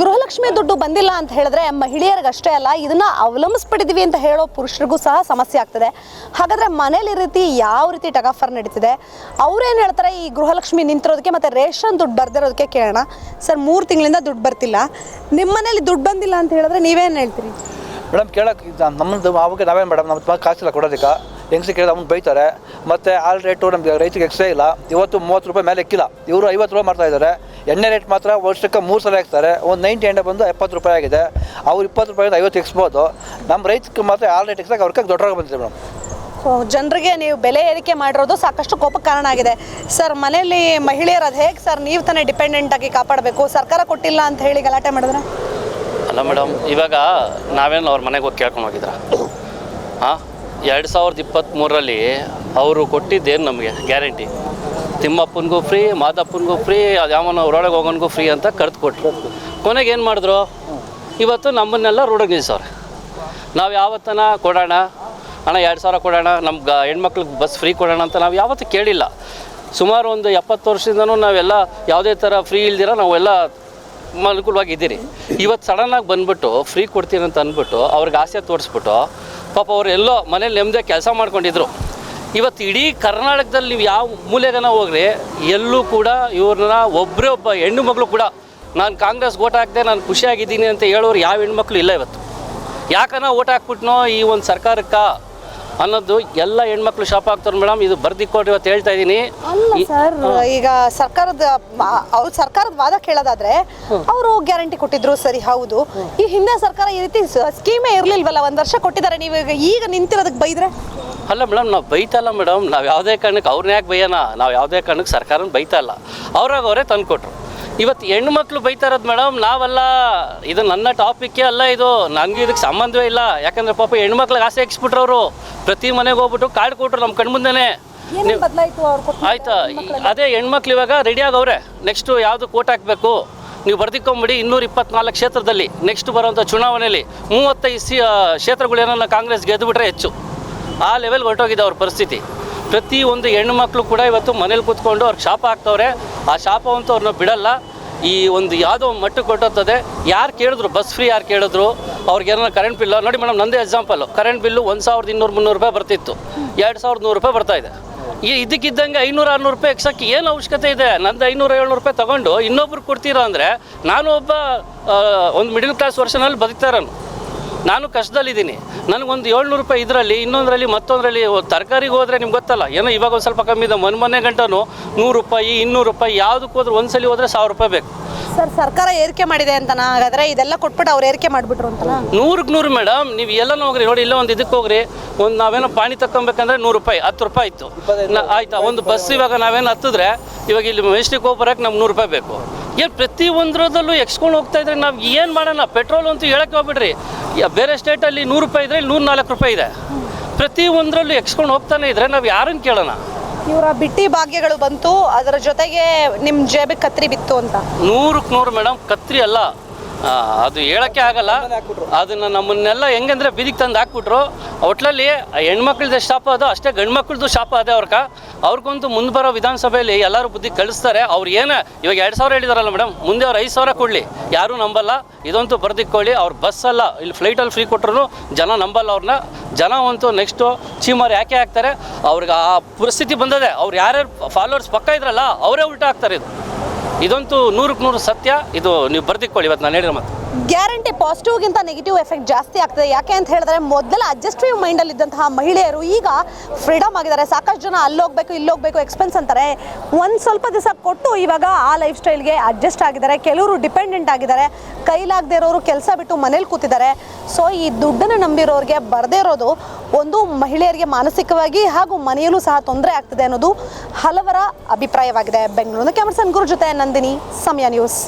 ಗೃಹಲಕ್ಷ್ಮಿ ದುಡ್ಡು ಬಂದಿಲ್ಲ ಅಂತ ಹೇಳಿದ್ರೆ ಮಹಿಳೆಯರಿಗಷ್ಟೇ ಅಲ್ಲ, ಇದನ್ನ ಅವಲಂಬಿಸ್ಬಿಟ್ಟಿದೀವಿ ಅಂತ ಹೇಳೋ ಪುರುಷರಿಗೂ ಸಹ ಸಮಸ್ಯೆ ಆಗ್ತದೆ. ಹಾಗಾದ್ರೆ ಮನೇಲಿ ರೀತಿ ಯಾವ ರೀತಿ ಟಗಾಫರ್ ನಡೀತಿದೆ? ಅವ್ರೇನು ಹೇಳ್ತಾರೆ, ಈ ಗೃಹಲಕ್ಷ್ಮಿ ನಿಂತಿರೋದಕ್ಕೆ ಮತ್ತೆ ರೇಷನ್ ದುಡ್ಡು ಬರ್ದಿರೋದಕ್ಕೆ ಕೇಳೋಣ. ಸರ್, ಮೂರು ತಿಂಗಳಿಂದ ದುಡ್ಡು ಬರ್ತಿಲ್ಲ. ನಿಮ್ಮ ಮನೇಲಿ ದುಡ್ಡು ಬಂದಿಲ್ಲ ಅಂತ ಹೇಳಿದ್ರೆ ನೀವೇನು ಹೇಳ್ತೀರಿ? ಮೇಡಮ್ ಕೇಳಕ್ಕೆ ನಮ್ಮದು ಅವಾಗ ನಾವೇನು ಮೇಡಮ್ ನಮ್ಮ ಕಾಸಿಲ್ಲ ಕೊಡೋದಕ್ಕೆ. ಹೆಂಗ್ಸಿ ಕೇಳಿದ್ರೆ ಅವ್ನು ಬೈತಾರೆ. ಮತ್ತೆ ಆಲ್ ರೇಟು ನಮಗೆ ರೈತಿಗೆ ಎಕ್ಸ್ಟ್ರಾ ಇಲ್ಲ. ಇವತ್ತು ಮೂವತ್ತು ರೂಪಾಯಿ ಮೇಲೆ ಎಕ್ಕಿಲ್ಲ. ಇವರು ಐವತ್ತು ರೂಪಾಯಿ ಮಾಡ್ತಾ ಇದ್ದಾರೆ. ಎಣ್ಣೆ ರೇಟ್ ಮಾತ್ರ ವರ್ಷಕ್ಕೆ ಮೂರು ಸಲ ಹಾಕ್ತಾರೆ. ಒಂದು ನೈಂಟಿ ಎಣ್ಣೆ ಬಂದು ಎಪ್ಪತ್ತು ರೂಪಾಯಿ ಆಗಿದೆ. ಅವ್ರು ಇಪ್ಪತ್ತು ರೂಪಾಯಿಂದ ಐವತ್ತು ಎಕ್ಸ್ಬೋದು. ನಮ್ಮ ರೈತಕ್ಕೆ ಮಾತ್ರ ಆರು ರೇಟ್ ಎಕ್ಸಾಗ ಅವ್ರಿಗೆ ದೊಡ್ಡರಾಗ ಬಂದಿದೆ ಮೇಡಮ್. ಸೊ ಜನರಿಗೆ ನೀವು ಬೆಲೆ ಏರಿಕೆ ಮಾಡಿರೋದು ಸಾಕಷ್ಟು ಕೋಪಕ್ಕೆ ಕಾರಣ ಆಗಿದೆ. ಸರ್ ಮನೆಯಲ್ಲಿ ಮಹಿಳೆಯರು ಅದು ಹೇಗೆ ಸರ್ ನೀವು ತಾನೇ ಡಿಪೆಂಡೆಂಟ್ ಆಗಿ ಕಾಪಾಡಬೇಕು? ಸರ್ಕಾರ ಕೊಟ್ಟಿಲ್ಲ ಅಂತ ಹೇಳಿ ಗಲಾಟೆ ಮಾಡಿದ್ರೆ? ಅಲ್ಲ ಮೇಡಮ್ ಇವಾಗ ನಾವೇನು ಅವ್ರ ಮನೆಗೆ ಹೋಗಿ ಕೇಳ್ಕೊಂಡು ಹೋಗಿದ್ರ? ಹಾಂ ಎರಡು ಸಾವಿರದ ಇಪ್ಪತ್ತ್ಮೂರರಲ್ಲಿ ಅವರು ಕೊಟ್ಟಿದ್ದೇನು ನಮಗೆ ಗ್ಯಾರಂಟಿ? ತಿಮ್ಮಪ್ಪನಿಗೂ ಫ್ರೀ ಮಾದಪ್ಪನಿಗೂ ಫ್ರೀ ಅದು ಯಾವನ ರೋಡಗೆ ಹೋಗೋನಿಗೂ ಫ್ರೀ ಅಂತ ಕರೆದು ಕೊಟ್ಟರು ಕೊನೆಗೆ ಏನು ಮಾಡಿದ್ರು? ಇವತ್ತು ನಮ್ಮನ್ನೆಲ್ಲ ರೋಡಗೆ ನಿಲ್ಲಿಸೋರು ನಾವು ಯಾವತ್ತನ ಕೊಡೋಣ? ಅಣ್ಣ, ಎರಡು ಸಾವಿರ ಕೊಡೋಣ? ನಮ್ಗೆ ಹೆಣ್ಮಕ್ಳಿಗೆ ಬಸ್ ಫ್ರೀ ಕೊಡೋಣ ಅಂತ ನಾವು ಯಾವತ್ತೂ ಕೇಳಿಲ್ಲ. ಸುಮಾರು ಒಂದು ಎಪ್ಪತ್ತು ವರ್ಷದಿಂದನೂ ನಾವೆಲ್ಲ ಯಾವುದೇ ಥರ ಫ್ರೀ ಇಲ್ದಿರ ನಾವೆಲ್ಲ ಅನುಕೂಲವಾಗಿದ್ದೀರಿ ಇವತ್ತು ಸಡನ್ನಾಗಿ ಬಂದ್ಬಿಟ್ಟು ಫ್ರೀ ಕೊಡ್ತೀನಿ ಅಂತ ಅಂದ್ಬಿಟ್ಟು ಅವ್ರಿಗೆ ಆಸೆ ತೋರಿಸ್ಬಿಟ್ಟು ಪಾಪ ಅವರು ಎಲ್ಲೋ ಮನೇಲಿ ನೆಮ್ಮದಿ ಕೆಲಸ ಮಾಡ್ಕೊಂಡಿದ್ರು. ಇವತ್ತು ಇಡೀ ಕರ್ನಾಟಕದಲ್ಲಿ ನೀವು ಯಾವ ಮೂಲೆಗನ ಹೋಗ್ರಿ ಎಲ್ಲೂ ಕೂಡ ಇವ್ರನ್ನ ಒಬ್ಬರೇ ಒಬ್ಬ ಹೆಣ್ಣು ಮಗಳು ಕೂಡ ನಾನು ಕಾಂಗ್ರೆಸ್ ಓಟ್ ಹಾಕಿದೆ ನಾನು ಖುಷಿಯಾಗಿದ್ದೀನಿ ಅಂತ ಹೇಳೋರು ಯಾವ ಹೆಣ್ಮಕ್ಳು ಇಲ್ಲ ಇವತ್ತು. ಯಾಕನ ಓಟ್ ಹಾಕ್ಬಿಟ್ನೋ ಈ ಒಂದು ಸರ್ಕಾರಕ್ಕೆ ಅನ್ನೋದು ಎಲ್ಲ ಹೆಣ್ಮಕ್ಳು ಶಾಪ್ ಆಗ್ತಾರೆ ಮೇಡಮ್ ಇದು ಬರ್ದಿಕ್ಕೊಟ್ಟು ಇವತ್ತು ಹೇಳ್ತಾ ಇದ್ದೀನಿ ಸರ್ ಈಗ ಸರ್ಕಾರದ ಅವ್ರ ಸರ್ಕಾರದ ವಾದ ಕೇಳೋದಾದ್ರೆ ಅವರು ಗ್ಯಾರಂಟಿ ಕೊಟ್ಟಿದ್ರು ಸರಿ ಹೌದು. ಈ ಹಿಂದೆ ಸರ್ಕಾರ ಈ ರೀತಿ ಸ್ಕೀಮೇ ಇರ್ಲಿಲ್ವಲ್ಲ ಒಂದ್ ವರ್ಷ ಕೊಟ್ಟಿದ್ದಾರೆ ನೀವು ಈಗ ನಿಂತಿರೋದಕ್ಕೆ ಬೈದ್ರೆ? ಅಲ್ಲ ಮೇಡಮ್ ನಾವು ಬೈತಲ್ಲ ಮೇಡಮ್. ನಾವು ಯಾವುದೇ ಕಾರಣಕ್ಕೆ ಅವ್ರನ್ನ ಯಾಕೆ ಬೈಯೋಣ ನಾವು ಯಾವುದೇ ಕಾರಣಕ್ಕೆ ಸರ್ಕಾರನ ಬೈತಲ್ಲ ಇಲ್ಲ. ಅವ್ರಾಗ ಅವರೇ ತಂದುಕೊಟ್ರು ಇವತ್ತು ಹೆಣ್ಮಕ್ಳು ಬೈತಾ ಇರೋದು ಮೇಡಮ್ ನಾವಲ್ಲ ಇದು ನನ್ನ ಟಾಪಿಕ್ಕೇ ಅಲ್ಲ ಇದು. ನನಗೆ ಇದಕ್ಕೆ ಸಂಬಂಧವೇ ಇಲ್ಲ. ಯಾಕಂದ್ರೆ ಪಾಪ ಹೆಣ್ಮಕ್ಳಿಗೆ ಆಸೆ ಹಾಕ್ಸ್ಬಿಟ್ರು ಅವರು. ಪ್ರತಿ ಮನೆಗೆ ಹೋಗ್ಬಿಟ್ಟು ಕಾರ್ಡ್ ಕೊಟ್ರು ನಮ್ಮ ಕಣ್ಮುಂದೆನೇ ಆಯ್ತಾ? ಅದೇ ಹೆಣ್ಮಕ್ಳು ಇವಾಗ ರೆಡಿ ಆಗವ್ರೆ ನೆಕ್ಸ್ಟ್ ಯಾವುದು ಕೋಟ್ ಹಾಕಬೇಕು? ನೀವು ಬರ್ದಿಕೊಂಬಿಡಿ ಇನ್ನೂರ ಇಪ್ಪತ್ನಾಲ್ಕು ಕ್ಷೇತ್ರದಲ್ಲಿ. ನೆಕ್ಸ್ಟ್ ಬರೋವಂಥ ಚುನಾವಣೆಯಲ್ಲಿ ಮೂವತ್ತೈದು ಸಿ ಕ್ಷೇತ್ರಗಳೇನನ್ನ ಕಾಂಗ್ರೆಸ್ ಗೆದ್ದುಬಿಟ್ರೆ ಹೆಚ್ಚು. ಆ ಲೆವೆಲ್ಗೆ ಹೊರಟೋಗಿದೆ ಅವ್ರ ಪರಿಸ್ಥಿತಿ. ಪ್ರತಿ ಒಂದು ಹೆಣ್ಣು ಮಕ್ಕಳು ಕೂಡ ಇವತ್ತು ಮನೇಲಿ ಕೂತ್ಕೊಂಡು ಅವ್ರಿಗೆ ಶಾಪ ಹಾಕ್ತವ್ರೆ. ಆ ಶಾಪವಂತೂ ಅವ್ರನ್ನ ಬಿಡಲ್ಲ. ಈ ಒಂದು ಯಾವುದೋ ಒಂದು ಮಟ್ಟಕ್ಕೆ ಕೊಟ್ಟೋಗ್ತದೆ. ಯಾರು ಕೇಳಿದ್ರು ಬಸ್ ಫ್ರೀ ಯಾರು ಕೇಳಿದ್ರು, ಅವ್ರಿಗೆ ಏನಾರ ಕರೆಂಟ್ ಬಿಲ್ಲು ನೋಡಿ ಮೇಡಮ್ ನಂದೇ ಎಕ್ಸಾಂಪಲ್ಲು ಕರೆಂಟ್ ಬಿಲ್ಲು ಒಂದು ಸಾವಿರದ ಇನ್ನೂರು ಮುನ್ನೂರು ರೂಪಾಯಿ ಬರ್ತಿತ್ತು. ಎರಡು ಸಾವಿರದ ನೂರು ರೂಪಾಯಿ ಬರ್ತಾ ಇದೆ. ಈ ಇದಕ್ಕಿದ್ದಂಗೆ ಐನೂರು ಆರುನೂರು ರೂಪಾಯಿ ಎಕ್ಸಕ್ಕೆ ಏನು ಅವಶ್ಯಕತೆ ಇದೆ? ನಂದು ಐನೂರು ಏಳ್ನೂರು ರೂಪಾಯಿ ತಗೊಂಡು ಇನ್ನೊಬ್ರು ಕೊಡ್ತೀರಾ ಅಂದರೆ, ನಾನು ಒಬ್ಬ ಒಂದು ಮಿಡಿಲ್ ಕ್ಲಾಸ್ ವರ್ಷನಲ್ಲಿ ಬದುಕ್ತಾ ಇರೋನು. ನಾನು ಕಷ್ಟದಲ್ಲಿದ್ದೀನಿ. ನನಗೊಂದು ಏಳ್ನೂರು ರೂಪಾಯಿ ಇದರಲ್ಲಿ, ಇನ್ನೊಂದರಲ್ಲಿ ಮತ್ತೊಂದರಲ್ಲಿ ತರಕಾರಿಗೆ ಹೋದರೆ ನಿಮ್ಗೆ ಗೊತ್ತಲ್ಲ, ಏನೋ ಇವಾಗ ಒಂದು ಸ್ವಲ್ಪ ಕಮ್ಮಿ ಇದೆ. ಮೊನ್ನೆ ಮನೆ ಗಂಟನು ನೂರು ರೂಪಾಯಿ, ಇನ್ನೂರು ರೂಪಾಯಿ ಯಾವುದಕ್ಕೆ ಹೋದ್ರೆ ಒಂದ್ಸಲಿ ಹೋದರೆ ಸಾವಿರ ರೂಪಾಯಿ ಬೇಕು. ಸರ್ ಸರ್ಕಾರ ಏರಿಕೆ ಮಾಡಿದೆ ಅಂತ ಹಾಗಾದ್ರೆ ಇದೆಲ್ಲ ಕೊಟ್ಬಿಟ್ಟು ಅವ್ರು ಏರಿಕೆ ಮಾಡ್ಬಿಟ್ರು ಅಂತ ನೂರಕ್ಕೆ ನೂರು ಮೇಡಮ್ ನೀವು ಎಲ್ಲ ಹೋಗ್ರಿ ನೋಡಿ ಇಲ್ಲ ಒಂದು ಇದಕ್ಕೆ ಹೋಗ್ರಿ. ಒಂದು ನಾವೇನೋ ಪಾಣಿ ತಕ್ಕೊಬೇಕಂದ್ರೆ ನೂರು ರೂಪಾಯಿ ಹತ್ತು ರೂಪಾಯಿ ಇತ್ತು ಆಯ್ತಾ? ಒಂದು ಬಸ್ ಇವಾಗ ನಾವೇನು ಹತ್ತಿದ್ರೆ ಇವಾಗ ಇಲ್ಲಿ ಮೇಸ್ಟಿಗೆ ಹೋಗ್ಬರಕ್ಕೆ ನಮ್ಗೆ ನೂರು ರೂಪಾಯಿ ಬೇಕು. ಏನು ಪ್ರತಿ ಒಂದರದಲ್ಲೂ ಎಕ್ಸ್ಕೊಂಡು ಹೋಗ್ತಾ ಇದ್ರೆ ನಾವು ಏನು ಮಾಡೋಣ? ಪೆಟ್ರೋಲ್ ಅಂತೂ ಹೇಳಕ್ಕೆ ಹೋಗ್ಬಿಡ್ರಿ. ಯಾ- ಬೇರೆ ಸ್ಟೇಟಲ್ಲಿ ನೂರು ರೂಪಾಯಿ ಇದ್ರೆ ಇಲ್ಲಿ ನೂರ ನಾಲ್ಕು ರೂಪಾಯಿ ಇದೆ. ಪ್ರತಿ ಒಂದರಲ್ಲೂ ಎಕ್ಸ್ಕೊಂಡು ಹೋಗ್ತಾನೆ ಇದ್ರೆ ನಾವು ಯಾರನ್ನು ಕೇಳೋಣ? ಇವರ ಬಿಟ್ಟಿ ಭಾಗ್ಯಗಳು ಬಂತು ಅದರ ಜೊತೆಗೆ ನಿಮ್ ಜೇಬಿಗೆ ಕತ್ರಿ ಬಿತ್ತು ಅಂತ. ನೂರಕ್ಕೆ ನೂರು ಮೇಡಮ್ ಕತ್ರಿ ಅಲ್ಲ. ಆ, ಅದು ಹೇಳಕ್ಕೆ ಆಗಲ್ಲ. ಅದನ್ನ ನಮ್ಮನ್ನೆಲ್ಲ ಹೆಂಗಂದ್ರೆ ಬೀದಿಗೆ ತಂದು ಹಾಕ್ಬಿಟ್ರು. ಒಟ್ಲಲ್ಲಿ ಹೆಣ್ಮಕ್ಳದ್ದು ಶಾಪ ಅದು ಅಷ್ಟೇ ಗಂಡ್ಮಕ್ಳದ್ದು ಶಾಪ ಅದೇ ಅವ್ರಕ. ಅವ್ರಿಗಂತೂ ಮುಂದೆ ಬರೋ ವಿಧಾನಸಭೆಯಲ್ಲಿ ಎಲ್ಲರೂ ಬುದ್ಧಿ ಕಳಿಸ್ತಾರೆ. ಅವ್ರು ಏನು ಇವಾಗ ಎರಡು ಸಾವಿರ ಹೇಳಿದಾರಲ್ಲ ಮೇಡಮ್ ಮುಂದೆ ಅವ್ರು ಐದು ಸಾವಿರ ಕೊಡಲಿ. ಯಾರೂ ನಂಬಲ್ಲ. ಇದಂತೂ ಬರ್ದಿಕ್ಕೊಳ್ಳಿ. ಅವ್ರು ಬಸ್ ಅಲ್ಲ ಇಲ್ಲಿ ಫ್ಲೈಟಲ್ಲಿ ಫ್ರೀ ಕೊಟ್ಟರು ಜನ ನಂಬಲ್ಲ ಅವ್ರನ್ನ ಜನ ಅಂತೂ ನೆಕ್ಸ್ಟು ಚೀಮಾರು ಯಾಕೆ ಹಾಕ್ತಾರೆ ಅವ್ರಿಗೆ ಆ ಪರಿಸ್ಥಿತಿ ಬಂದದೆ. ಅವ್ರು ಯಾರ್ಯಾರು ಫಾಲೋವರ್ಸ್ ಪಕ್ಕ ಇದ್ರಲ್ಲ, ಅವರೇ ಉಲ್ಟಾ ಹಾಕ್ತಾರೆ ಇದು. ಇದಂತೂ ನೂರಕ್ಕೆ ನೂರು ಸತ್ಯ. ಇದು ನೀವು ಬರ್ದಿಕ್ಕೊಳ್ಳಿ ಇವತ್ತು ನಾನು ಹೇಳಿರೋ ಮಾತು. ಗ್ಯಾರಂಟಿ ಪಾಸಿಟಿವ್ಗಿಂತ ನೆಗೆಟಿವ್ ಎಫೆಕ್ಟ್ ಜಾಸ್ತಿ ಆಗ್ತದೆ. ಯಾಕೆ ಅಂತ ಹೇಳಿದ್ರೆ, ಮೊದಲ ಅಡ್ಜಸ್ಟಿವ್ ಮೈಂಡಲ್ಲಿ ಇದ್ದಂತಹ ಮಹಿಳೆಯರು ಈಗ ಫ್ರೀಡಮ್ ಆಗಿದ್ದಾರೆ. ಸಾಕಷ್ಟು ಜನ ಅಲ್ಲೋಗ್ಬೇಕು, ಇಲ್ಲೋಗ್ಬೇಕು ಎಕ್ಸ್ಪೆನ್ಸ್ ಅಂತಾರೆ. ಒಂದು ಸ್ವಲ್ಪ ದಿವಸ ಕೊಟ್ಟು ಇವಾಗ ಆ ಲೈಫ್ ಸ್ಟೈಲ್ಗೆ ಅಡ್ಜಸ್ಟ್ ಆಗಿದ್ದಾರೆ. ಕೆಲವರು ಡಿಪೆಂಡೆಂಟ್ ಆಗಿದ್ದಾರೆ. ಕೈಲಾಗದೇ ಇರೋರು ಕೆಲಸ ಬಿಟ್ಟು ಮನೇಲಿ ಕೂತಿದ್ದಾರೆ. ಸೊ ಈ ದುಡ್ಡನ್ನು ನಂಬಿರೋರಿಗೆ ಬರದೇ ಇರೋದು ಒಂದು ಮಹಿಳೆಯರಿಗೆ ಮಾನಸಿಕವಾಗಿ ಹಾಗೂ ಮನೆಯಲ್ಲೂ ಸಹ ತೊಂದರೆ ಆಗ್ತದೆ ಅನ್ನೋದು ಹಲವರ ಅಭಿಪ್ರಾಯವಾಗಿದೆ. ಬೆಂಗಳೂರಿನ ಕ್ಯಾಮರ್ಸನ್ ಗುರು ಜೊತೆ ನಂದಿನಿ, ಸಮಯ ನ್ಯೂಸ್